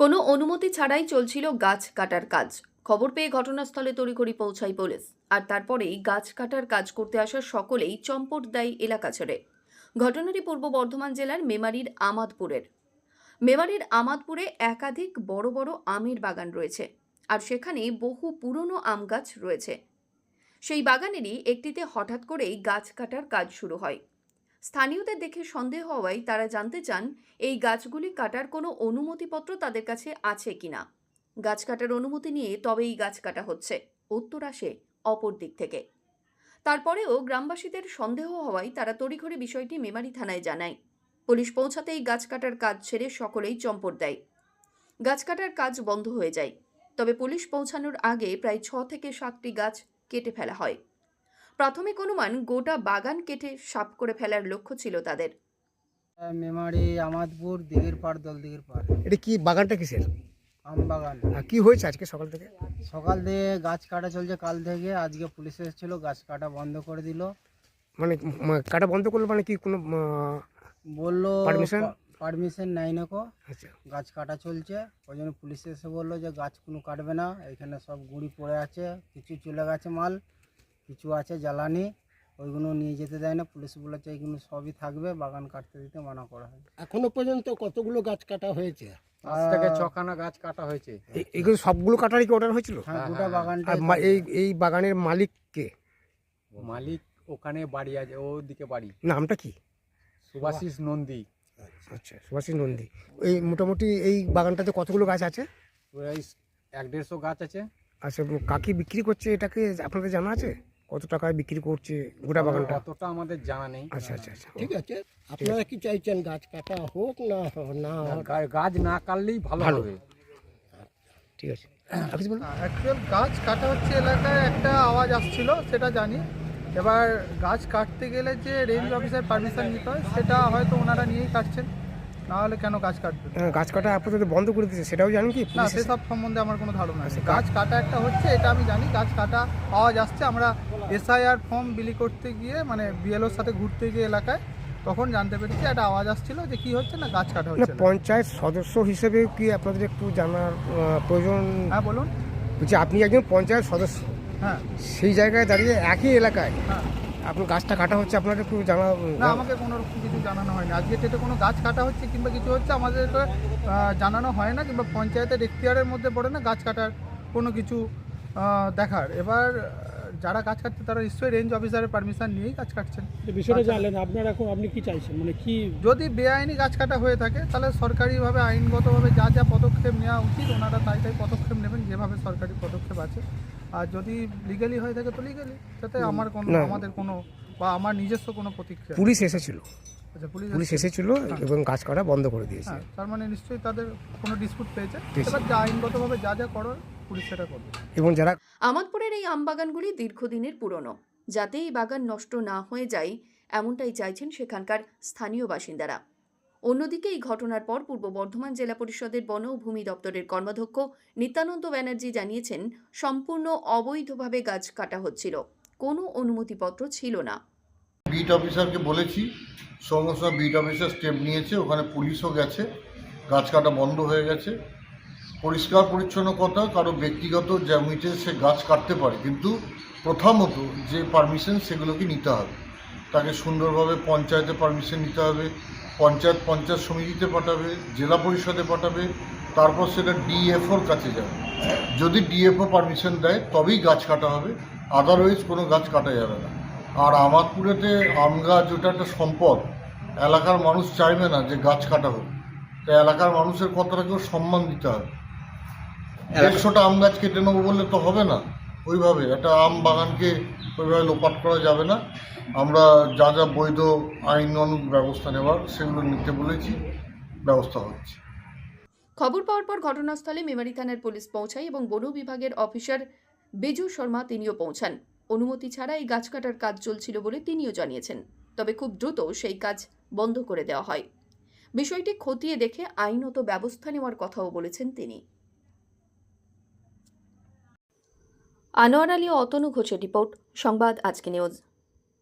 কোনো অনুমতি ছাড়াই চলছিল গাছ কাটার কাজ। খবর পেয়ে ঘটনাস্থলে তড়িঘড়ি পৌঁছায় পুলিশ। আর তারপরেই গাছ কাটার কাজ করতে আসা সকলেই চম্পট দেয় এলাকা ছেড়ে। ঘটনাটি পূর্ব বর্ধমান জেলার মেমারির আমাদপুরের। মেমারির আমাদপুরে একাধিক বড় বড় আমের বাগান রয়েছে। আর সেখানে বহু পুরনো আম গাছ রয়েছে। সেই বাগানেরই একটিতে হঠাৎ করেই গাছ কাটার কাজ শুরু হয়। স্থানীয়দের দেখে সন্দেহ হওয়ায় তারা জানতে চান, এই গাছগুলি কাটার কোনো অনুমতিপত্র তাদের কাছে আছে কিনা। গাছ কাটার অনুমতি নিয়ে তবে এই গাছ কাটা হচ্ছে, উত্তর আসে অপর দিক থেকে। তারপরেও গ্রামবাসীদের সন্দেহ হওয়ায় তারা তড়িঘড়ি বিষয়টি মেমারি থানায় জানায়। পুলিশ পৌঁছাতেই গাছ কাটার কাজ ছেড়ে সকলেই চম্পট দেয়। গাছ কাটার কাজ বন্ধ হয়ে যায়, তবে পুলিশ পৌঁছানোর আগে প্রায় ছ থেকে সাতটি গাছ কেটে ফেলা হয়। প্রাথমিক অনুমান গোটা বাগান কেটে সাফ করে ফেলার লক্ষ্য ছিল তাদের। মেমারি আমাদপুর দিঘির পাড় দল দিঘির পাড়। এটা কি বাগানটা কিসের আম বাগান। আর কি হয়েছে আজকে সকাল থেকে? সকাল থেকে গাছ কাটা চলছে কাল থেকে। আজকে পুলিশ এসেছিল গাছ কাটা বন্ধ করে দিল। মানে কাটা বন্ধ করল মানে কি কোনো আহ, বলল Permission? পারমিশন নাই নাকো আচ্ছা। গাছ কাটা চলছে। ওই জন্য পুলিশ এসে বলল যে গাছ কোনো কাটবে না। এখানে সব গুঁড়ি পড়ে আছে কিছু চলে গেছে মাল। কিছু আছে জ্বালানি ওইগুলো নিয়ে যেতে দেয় না। পুলিশ বলেছে এইগুলো সবই থাকবে বাগান কাটতে দিতে মানা করা হয়। এখনও পর্যন্ত কতগুলো গাছ কাটা হয়েছে? পাঁচ থেকে ছখানা গাছ কাটা হয়েছে। এইগুলো সবগুলো কাটারই কি অর্ডার হয়েছিল? হ্যাঁ গোটা হ্যাঁ, বাগানটা আর মা- এই এই বাগানের মালিক কে? মালিক ওখানে বাড়ি আছে ওদিকে বাড়ি। নামটা কি? সুভাষিস নন্দী। আচ্ছা সুভাষী নন্দী। এই মোটামুটি এই বাগানটাতে কতগুলো গাছ আছে? এক দেড়শো গাছ আছে। আচ্ছা কাকি বিক্রি করছে এটাকে আপনাদের জানা আছে? কত টাকায় বিক্রি করছে গোটা বাগানটা? অতটা আমাদের জানা নেই। আচ্ছা আচ্ছা আচ্ছা। ঠিক আছে। আপনারা কি চাইছেন গাছ কাটা হোক না না? গাছ না কাটলেই ভালো। হবে। ঠিক আছে। আর বলুন? অ্যাকচুয়াল গাছ কাটা হচ্ছে এলাকায় একটা আওয়াজ আসছিল সেটা জানি। এবার গাছ কাটতে গেলে যে রেঞ্জ অফিসার পারমিশন নিতে হয় সেটা হয়তো ওনারা নিয়েই কাটছেন। না হলে কেন গাছ কাটবে? গাছ কাটা আপাতত বন্ধ করে দিয়েছে সেটাও জানেন কি? না সেসব সম্বন্ধে আমার কোনো ধারণা আচ্ছা, নেই গাছ কাটা একটা হচ্ছে এটা আমি জানি গাছ কাটা আওয়াজ আসছে আমরা এসআইআর ফর্ম বিলি করতে গিয়ে মানে বিএলওর সাথে ঘুরতে গিয়ে এলাকায় তখন জানতে পেরেছি একটা আওয়াজ আসছিল যে কি হচ্ছে না গাছ কাটা হচ্ছে পঞ্চায়েত সদস্য হিসেবে কি আপনাদের একটু জানার প্রয়োজন? হ্যাঁ বলুন। বলছি আপনি একজন পঞ্চায়েত সদস্য হ্যাঁ। সেই জায়গায় দাঁড়িয়ে একই এলাকায় হ্যাঁ। আপনার গাছটা কাটা হচ্ছে আপনার একটু জানা না আমাকে কোনো রকম কিছু জানানো হয়নি। আজকে ডেটে কোনো গাছ কাটা হচ্ছে কিংবা কিছু হচ্ছে আমাদের জানানো হয় না কিংবা পঞ্চায়েতের এখতিয়ারের মধ্যে পড়ে না গাছ কাটার কোনো কিছু দেখার। এবার যারা গাছ কাটছে তারা নিশ্চয়ই রেঞ্জ অফিসারের পারমিশন নিয়েই গাছ কাটছেন। বিষয়টা আচ্ছা। জানলেন আপনারা এখন আপনি কি চাইছেন? মানে কি যদি বেআইনি গাছ কাটা হয়ে থাকে তাহলে সরকারিভাবে আইনগতভাবে যা যা পদক্ষেপ নেওয়া উচিত ওনারা তাই তাই পদক্ষেপ নেবেন যেভাবে সরকারি পদক্ষেপ আছে। আর যদি লিগালি হয়ে থাকে তো লিগালি যাতে আমার কোনো না। আমাদের কোনো বা আমার নিজস্ব কোনো প্রতিক্রিয়া পুলিশ এসেছিল। আচ্ছা পুলিশ পুলিশ এসছে? এসেছিল এবং কাজ করা বন্ধ করে দিয়েছে। হ্যাঁ তার মানে নিশ্চয়ই তাদের কোনো ডিসপুট পেয়েছে। পেয়েছে। এবার যা আইনগতভাবে যা যা করার পুলিশ সেটা করবে। এবং যারা আমাদপুরের এই আম বাগানগুলি দীর্ঘদিনের পুরনো। যাতে এই বাগান নষ্ট না হয়ে যায় এমনটাই চাইছেন সেখানকার স্থানীয় বাসিন্দারা। অন্যদিকে এই ঘটনার পর পূর্ব বর্ধমান জেলা পরিষদের বন ও ভূমি দপ্তরের কর্মাধ্যক্ষ নিত্যানন্দ ব্যানার্জি জানিয়েছেন, সম্পূর্ণ অবৈধভাবে গাছ কাটা হচ্ছিল। কোনো অনুমতিপত্র ছিল না। বিট অফিসারকে বলেছি, সঙ্গে সঙ্গে বিট অফিসার স্টেপ নিয়েছে, ওখানে পুলিশও গেছে, গাছ কাটা বন্ধ হয়ে গেছে। পরিষ্কার পরিচ্ছন্ন কথা, কারও ব্যক্তিগত জমিতে সে গাছ কাটতে পারে, কিন্তু প্রথমত যে পারমিশন সেগুলোকে নিতে হবে। তাকে সুন্দরভাবে পঞ্চায়েতে পারমিশন নিতে হবে পঞ্চায়েত পঞ্চায়েত সমিতিতে পাঠাবে জেলা পরিষদে পাঠাবে তারপর সেটা ডিএফওর কাছে যাবে। যদি ডিএফও পারমিশন দেয় তবেই গাছ কাটা হবে আদারওয়াইজ কোনো গাছ কাটা যাবে না। আর আমাদপুরেতে আম গাছ ওটা একটা সম্পদ এলাকার মানুষ চাইবে না যে গাছ কাটা হোক। তাই এলাকার মানুষের কথাটাকেও সম্মান দিতে হবে। একশোটা আম গাছ কেটে নেব বললে তো হবে না। ওইভাবে একটা আম বাগানকে ওইভাবে লোপাট করা যাবে না। আমরা যা যা বৈধ আইন অনুক ব্যবস্থা নেওয়ার সেগুলো নিতে বলেছি, ব্যবস্থা হচ্ছে। খবর পাওয়ার পর ঘটনাস্থলে মেমারি থানার পুলিশ পৌঁছায় এবং বন বিভাগের অফিসার বিজু শর্মা তিনিও পৌঁছান। অনুমতি ছাড়া এই গাছ কাটার কাজ চলছিল বলে তিনিও জানিয়েছেন। তবে খুব দ্রুত সেই কাজ বন্ধ করে দেওয়া হয়। বিষয়টি খতিয়ে দেখে আইনত ব্যবস্থা নেওয়ার কথাও বলেছেন তিনি। আনোয়ার আলী অতনু ঘোষের রিপোর্ট সংবাদ আজকে নিউজ।